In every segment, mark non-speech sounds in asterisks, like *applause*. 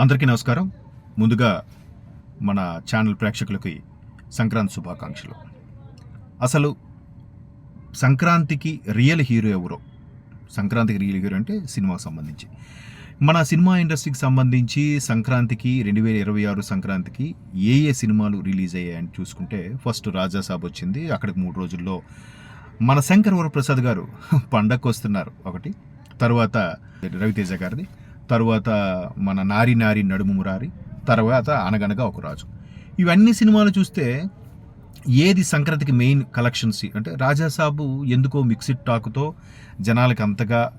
అందరికీ నమస్కారం. ముందుగా మన ఛానల్ ప్రేక్షకులకి సంక్రాంతి శుభాకాంక్షలు. అసలు సంక్రాంతికి రియల్ హీరో ఎవరో? సంక్రాంతికి రియల్ హీరో అంటే సినిమాకు సంబంధించి. మన సినిమా ఇండస్ట్రీకి సంబంధించి సంక్రాంతికి రెండు వేల ఇరవై ఆరు సంక్రాంతికి ఏ ఏ సినిమాలు రిలీజ్ అయ్యాయని చూసుకుంటే ఫస్ట్ రాజాసాబ్ వచ్చింది. అక్కడికి మూడు రోజుల్లో మన శంకర్ వరప్రసాద్ గారు *laughs* పండగకు వస్తున్నారు ఒకటి. తర్వాత రవితేజ గారిది. తరువాత మన నారి నారి నడుము మురారి తర్వాత అనగనగా ఒక రాజు. ఇవన్నీ సినిమాలు చూస్తే ఏది సంక్రాంతికి మెయిన్ కలెక్షన్స్? అంటే రాజాసాబు ఎందుకో మిక్సిడ్ టాక్తో జనాలకు అంతగా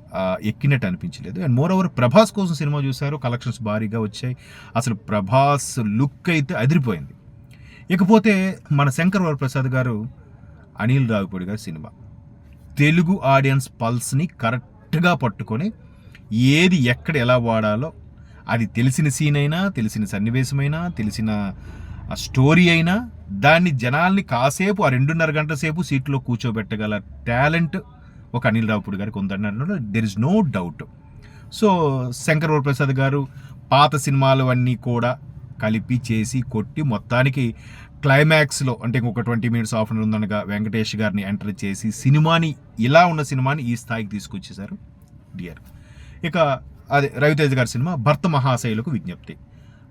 ఎక్కినట్టు అనిపించలేదు. అండ్ మోర్ ఓవర్ ప్రభాస్ కోసం సినిమా చూశారు కలెక్షన్స్ భారీగా వచ్చాయి. అసలు ప్రభాస్ లుక్ అయితే అదిరిపోయింది. ఇకపోతే మన శంకర్ వరప్రసాద్ గారు అనిల్ రావిపూడి గారి సినిమా. తెలుగు ఆడియన్స్ పల్స్ని కరెక్ట్గా పట్టుకొని ఏది ఎక్కడ ఎలా వాడాలో అది తెలిసిన సీన్ అయినా తెలిసిన సన్నివేశమైనా తెలిసిన స్టోరీ అయినా దాన్ని జనాల్ని కాసేపు ఆ రెండున్నర గంటల సేపు సీట్లో కూర్చోబెట్టగల టాలెంట్ ఒక అనిల్ రావుపూడి గారికి ఉందన్నారు there is no doubt so Shankar Varaprasad garu పాత సినిమాలు అన్నీ కూడా కలిపి చేసి కొట్టి మొత్తానికి క్లైమాక్స్లో అంటే ఇంకొక twenty minutes of an hour ఉందనగా Venkatesh గారిని ఎంటర్ చేసి సినిమాని ఇలా ఉన్న సినిమాని ఈ స్థాయికి తీసుకొచ్చేశారు. డియర్ ఇక అదే రవితేజ గారి సినిమా భర్త మహాశైలకు విజ్ఞప్తి.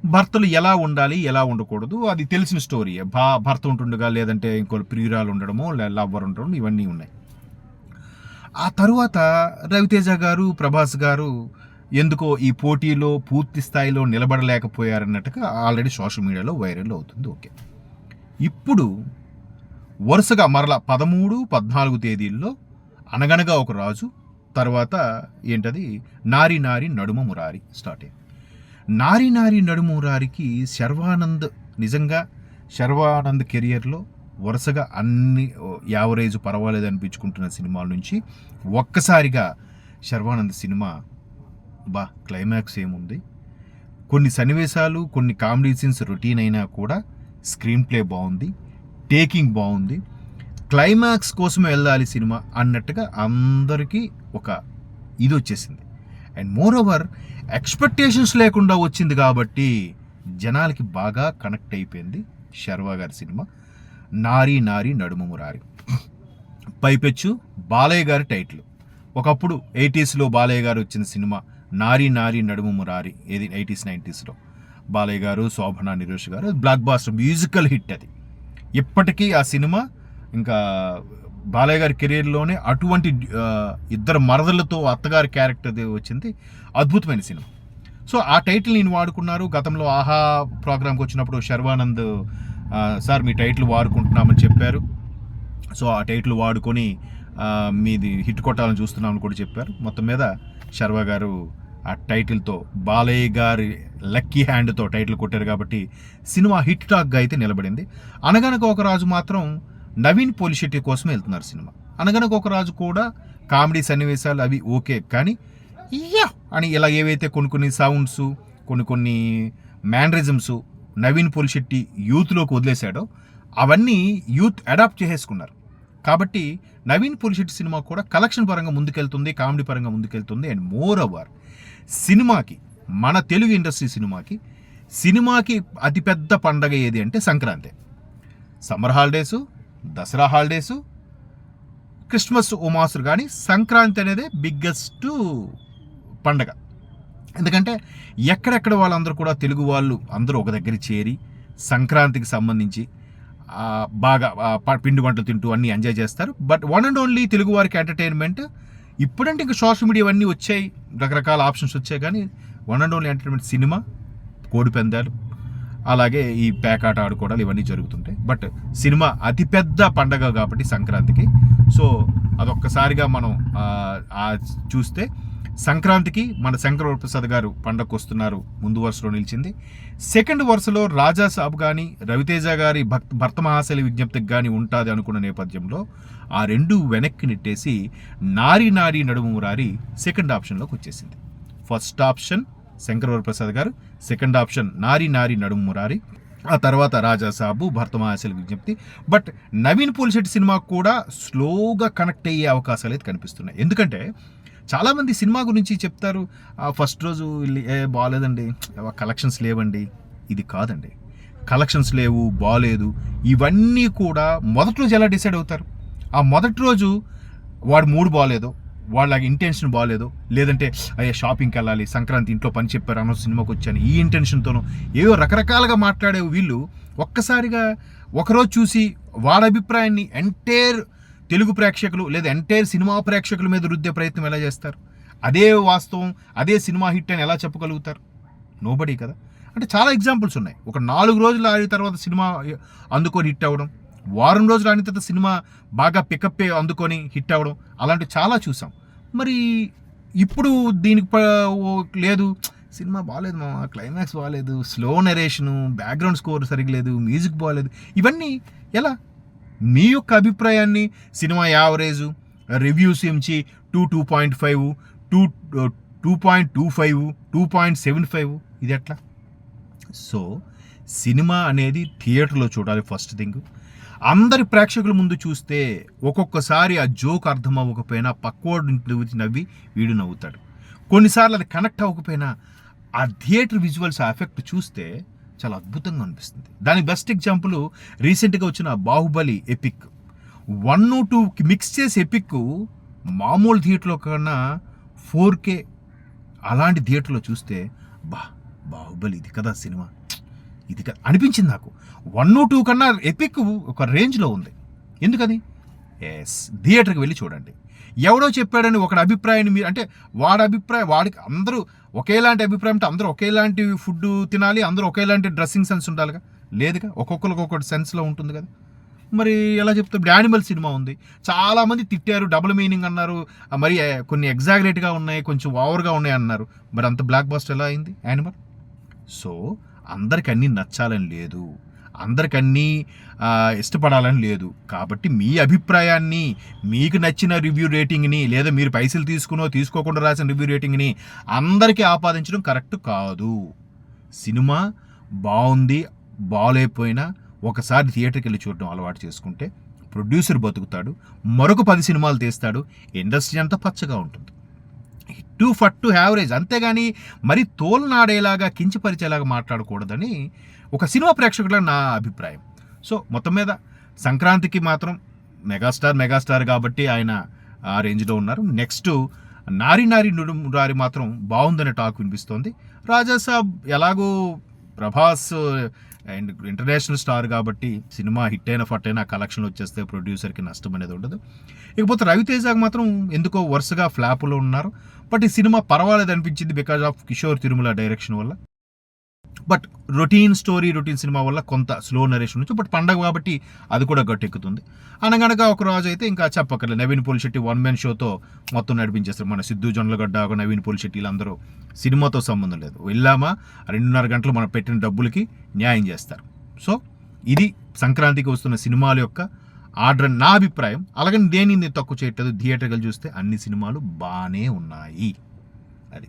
భర్తలు ఎలా ఉండాలి ఎలా ఉండకూడదు అది తెలిసిన స్టోరీ. భా భర్త ఉంటుండగా లేదంటే ఇంకో ప్రియురాలు ఉండడమో లవ్వర్ ఉండడం ఇవన్నీ ఉన్నాయి. ఆ తరువాత రవితేజ గారు ప్రభాస్ గారు ఎందుకో ఈ పోటీలో పూర్తి స్థాయిలో నిలబడలేకపోయారన్నట్టుగా ఆల్రెడీ సోషల్ మీడియాలో వైరల్ అవుతుంది. ఓకే. ఇప్పుడు వరుసగా మరలా పదమూడు పద్నాలుగు తేదీల్లో అనగనగా ఒక రాజు తర్వాత ఏంటది? నారి నారి నడుమ మురారి స్టార్ట్ అయింది. నారి నారి నడుమ మురారికి శర్వానంద్ నిజంగా శర్వానంద్ కెరియర్లో వరుసగా అన్ని యావరేజ్ పర్వాలేదు అనిపించుకుంటున్న సినిమాల నుంచి ఒక్కసారిగా శర్వానంద్ సినిమా బా క్లైమాక్స్ ఏముంది? కొన్ని సన్నివేశాలు కొన్ని కామెడీ సీన్స్ రొటీన్ అయినా కూడా స్క్రీన్ ప్లే బాగుంది టేకింగ్ బాగుంది. క్లైమాక్స్ కోసం వెళ్ళాలి సినిమా అన్నట్టుగా అందరికీ ఒక ఇది వచ్చేసింది. అండ్ మోర్ ఓవర్ ఎక్స్పెక్టేషన్స్ లేకుండా వచ్చింది కాబట్టి జనాలకి బాగా కనెక్ట్ అయిపోయింది శర్వా గారి సినిమా. నారీ నారీ నడుము మురారి. పైపెచ్చు బాలయ్య గారి టైటిల్ ఒకప్పుడు ఎయిటీస్లో బాలయ్య గారు వచ్చిన సినిమా నారీ నారీ నడుము మురారి ఏది ఎయిటీస్ నైంటీస్లో బాలయ్య గారు శోభన నిరోష్ గారు బ్లాక్ బాస్టర్ మ్యూజికల్ హిట్ అది. ఇప్పటికీ ఆ సినిమా ఇంకా బాలయ్య గారి కెరీర్లోనే అటువంటి ఇద్దరు మరదలతో అత్తగారి క్యారెక్టర్ వచ్చింది. అద్భుతమైన సినిమా. సో ఆ టైటిల్ నేను వాడుకున్నారు. గతంలో ఆహా ప్రోగ్రామ్కి వచ్చినప్పుడు శర్వానంద్ సార్ మీ టైటిల్ వాడుకుంటున్నామని చెప్పారు. సో ఆ టైటిల్ వాడుకొని మీది హిట్ కొట్టాలని చూస్తున్నామని కూడా చెప్పారు. మొత్తం మీద శర్వ గారు ఆ టైటిల్తో బాలయ్య గారి లక్కీ హ్యాండ్తో టైటిల్ కొట్టారు కాబట్టి సినిమా హిట్ టాక్గా అయితే నిలబడింది. అనగనక ఒక రాజు మాత్రం నవీన్ పోలిశెట్టి కోసం వెళ్తున్నారు సినిమా. అనగనక ఒక రాజు కూడా కామెడీ సన్నివేశాలు అవి ఓకే కానీ యా! అని ఇలా ఏవైతే కొన్ని కొన్ని సౌండ్స్ కొన్ని కొన్ని మ్యానరిజమ్స్ నవీన్ పోలిశెట్టి యూత్లోకి వదిలేశాడో అవన్నీ యూత్ అడాప్ట్ చేసేసుకున్నారు. కాబట్టి నవీన్ పులిశెట్టి సినిమా కూడా కలెక్షన్ పరంగా ముందుకెళ్తుంది కామెడీ పరంగా ముందుకెళ్తుంది అండ్ మోర్ ఓవర్ సినిమాకి మన తెలుగు ఇండస్ట్రీ సినిమాకి సినిమాకి అతిపెద్ద పండగ ఏది అంటే Sankranti. Summer holidays Dasara holidays Christmas ఉమాసులు కానీ సంక్రాంతి అనేది బిగ్గెస్ట్ పండగ. ఎందుకంటే ఎక్కడెక్కడ వాళ్ళందరూ కూడా తెలుగు వాళ్ళు అందరూ ఒక దగ్గర చేరి సంక్రాంతికి సంబంధించి బాగా ప- పిండి వంటలు తింటూ అన్నీ ఎంజాయ్ చేస్తారు. But one and only Telugu వారికి ఎంటర్టైన్మెంట్ ఇప్పుడంటే ఇంకా సోషల్ మీడియా అన్నీ వచ్చాయి రకరకాల ఆప్షన్స్ వచ్చాయి. కానీ వన్ అండ్ ఓన్లీ ఎంటర్టైన్మెంట్ సినిమా కోడిపందాలు అలాగే ఈ పేకాట ఆడుకోవడాలు ఇవన్నీ జరుగుతుంటాయి. బట్ సినిమా అతిపెద్ద పండగ కాబట్టి సంక్రాంతికి. సో అదొక్కసారిగా మనం చూస్తే సంక్రాంతికి మన శంకర ప్రసాద్ గారు పండగకు వస్తున్నారు ముందు వరుసలో నిలిచింది. సెకండ్ వరుసలో రాజా సాబ్ కానీ రవితేజ గారి భక్త భర్త మహాశైలి విజ్ఞప్తికి కానీ ఉంటుంది అనుకున్న నేపథ్యంలో ఆ రెండు వెనక్కి నెట్టేసి నారి నారి నడుము రారి సెకండ్ ఆప్షన్లోకి వచ్చేసింది. ఫస్ట్ ఆప్షన్ శంకరవర ప్రసాద్ గారు. సెకండ్ ఆప్షన్ నారి నారి నడుము మురారి. ఆ తర్వాత రాజాసాబు సాబు విజ్ఞప్తి. బట్ నవీన్ పోలిశెట్టి సినిమా కూడా స్లోగా కనెక్ట్ అయ్యే అవకాశాలు అయితే కనిపిస్తున్నాయి. ఎందుకంటే చాలామంది సినిమా గురించి చెప్తారు "ఆ, ఫస్ట్ రోజు ఏ బాగాలేదండి కలెక్షన్స్ లేవండి. ఇది కాదండి. కలెక్షన్స్ లేవు బాగాలేదు ఇవన్నీ కూడా మొదటి రోజు ఎలా డిసైడ్ అవుతారు? ఆ మొదటి రోజు వాడు మూడు బాగాలేదో వాళ్ళ ఇంటెన్షన్ బాగాలేదు లేదంటే అయ్యా షాపింగ్కి వెళ్ళాలి సంక్రాంతి ఇంట్లో పని చెప్పారు అన్న సినిమాకి వచ్చాను. ఈ ఇంటెన్షన్తోనూ ఏవో రకరకాలుగా మాట్లాడే వీళ్ళు ఒక్కసారిగా ఒకరోజు చూసి వాళ్ళ అభిప్రాయాన్ని ఎంటైర్ తెలుగు ప్రేక్షకులు లేదా ఎంటైర్ సినిమా ప్రేక్షకుల మీద రుద్దే ప్రయత్నం ఎలా చేస్తారు? అదే వాస్తవం అదే సినిమా హిట్ అని ఎలా చెప్పగలుగుతారు? నోబడీ కదా? అంటే చాలా ఎగ్జాంపుల్స్ ఉన్నాయి. ఒక నాలుగు రోజులు ఆడిన తర్వాత సినిమా అందుకొని హిట్ అవ్వడం వారం రోజులు ఆడిన తర్వాత సినిమా బాగా పికప్ అందుకొని హిట్ అవ్వడం అలాంటివి చాలా చూసాం. మరి ఇప్పుడు దీనికి లేదు. సినిమా బాగాలేదు మా క్లైమాక్స్ బాగాలేదు స్లో నెరేషను బ్యాక్గ్రౌండ్ స్కోర్ సరిగ్లేదు మ్యూజిక్ బాగాలేదు ఇవన్నీ ఎలా? మీ యొక్క అభిప్రాయాన్ని సినిమా average reviews ఏమిచి two two point five two two point two five two point seven five ఇది ఎట్లా? సో సినిమా అనేది థియేటర్లో చూడాలి ఫస్ట్ థింగ్. అందరి ప్రేక్షకుల ముందు చూస్తే ఒక్కొక్కసారి ఆ జోక్ అర్థం అవ్వకపోయినా పక్కోడు నవ్వి వీడు నవ్వుతాడు. కొన్నిసార్లు అది కనెక్ట్ అవ్వకపోయినా ఆ థియేటర్ విజువల్స్ ఆ ఎఫెక్ట్ చూస్తే చాలా అద్భుతంగా అనిపిస్తుంది. దాని బెస్ట్ ఎగ్జాంపుల్ రీసెంట్గా వచ్చిన బాహుబలి ఎపిక్. వన్ టూకి మిక్స్ చేసి ఎపిక్ మామూలు థియేటర్లో కన్నా ఫోర్ కే అలాంటి థియేటర్లో చూస్తే బా బాహుబలి ఇది కదా సినిమా. ఇది కదా అనిపించింది నాకు. వన్ టూ కన్నా ఎపిక్ ఒక రేంజ్లో ఉంది. ఎందుకని ఎస్ థియేటర్కి వెళ్ళి చూడండి. ఎవడో చెప్పాడని ఒకటి అభిప్రాయాన్ని మీరు అంటే వాడి అభిప్రాయం వాడికి అందరూ ఒకేలాంటి అభిప్రాయం అంటే అందరూ ఒకేలాంటి ఫుడ్ తినాలి అందరూ ఒకేలాంటి డ్రెస్సింగ్ సెన్స్ ఉండాలిగా? లేదుగా? ఒక్కొక్కరికి ఒక్కొక్కటి సెన్స్లో ఉంటుంది కదా. మరి ఎలా చెప్తే? ఇప్పుడు యానిమల్ సినిమా ఉంది. చాలామంది తిట్టారు డబుల్ మీనింగ్ అన్నారు. మరి కొన్ని ఎగ్జాగరేట్గా ఉన్నాయి కొంచెం ఓవర్గా ఉన్నాయి అన్నారు. మరి అంత బ్లాక్ బాస్ట్ ఎలా అయింది? యానిమల్? సో అందరికన్నీ నచ్చాలని లేదు. అందరికన్నీ ఇష్టపడాలని లేదు. కాబట్టి మీ అభిప్రాయాన్ని మీకు నచ్చిన రివ్యూ రేటింగ్ని లేదా మీరు పైసలు తీసుకునో తీసుకోకుండా రాసిన రివ్యూ రేటింగ్ని అందరికీ ఆపాదించడం కరెక్ట్ కాదు. సినిమా బాగుంది బాగాలేకపోయినా ఒకసారి థియేటర్కి వెళ్ళి చూడడం అలవాటు చేసుకుంటే ప్రొడ్యూసర్ బతుకుతాడు మరొక పది సినిమాలు తీస్తాడు ఇండస్ట్రీ అంతా పచ్చగా ఉంటుంది. Two for two average. అంతేగాని మరి తోలునాడేలాగా కించపరిచేలాగా మాట్లాడకూడదని ఒక సినిమా ప్రేక్షకుల నా అభిప్రాయం. సో మొత్తం మీద సంక్రాంతికి మాత్రం మెగాస్టార్ మెగాస్టార్ కాబట్టి ఆయన ఆ రేంజ్లో ఉన్నారు. నెక్స్ట్ నారి నారి నుడుమురారి మాత్రం బాగుందనే టాక్ వినిపిస్తోంది. రాజాసాబ్ ఎలాగో ప్రభాస్ అండ్ ఇంటర్నేషనల్ స్టార్ కాబట్టి సినిమా హిట్ అయిన ఫట్ అయినా కలెక్షన్ వచ్చేస్తే ప్రొడ్యూసర్కి నష్టం అనేది ఉండదు. ఇకపోతే రవితేజకి మాత్రం ఎందుకో వరుసగా ఫ్లాపులో ఉన్నారు. బట్ ఈ సినిమా పర్వాలేదు అనిపించింది because of Kishore Tirumala direction వల్ల. బట్ రొటీన్ స్టోరీ రొటీన్ సినిమా వల్ల కొంత స్లో నరేషన్ నుంచి బట్ పండగ కాబట్టి అది కూడా గట్టెక్కుతుంది. అనగనగా ఒక రోజు అయితే ఇంకా చెప్పక్కర్లేదు. నవీన్ పోలిశెట్టి వన్ మ్యాన్ షోతో మొత్తం నడిపించేస్తారు. మన సిద్ధు జొన్నలగడ్డ ఒక నవీన్ పోలిశెట్టి వీళ్ళందరూ సినిమాతో సంబంధం లేదు. వెళ్ళామా రెండున్నర గంటలు మనం పెట్టిన డబ్బులకి న్యాయం చేస్తారు. సో ఇది సంక్రాంతికి వస్తున్న సినిమాల యొక్క ఆర్డర్ నా అభిప్రాయం. అలాగని దేనిని తక్కువ చేయట్లేదు. థియేటర్కి చూస్తే అన్ని సినిమాలు బాగానే ఉన్నాయి. అది.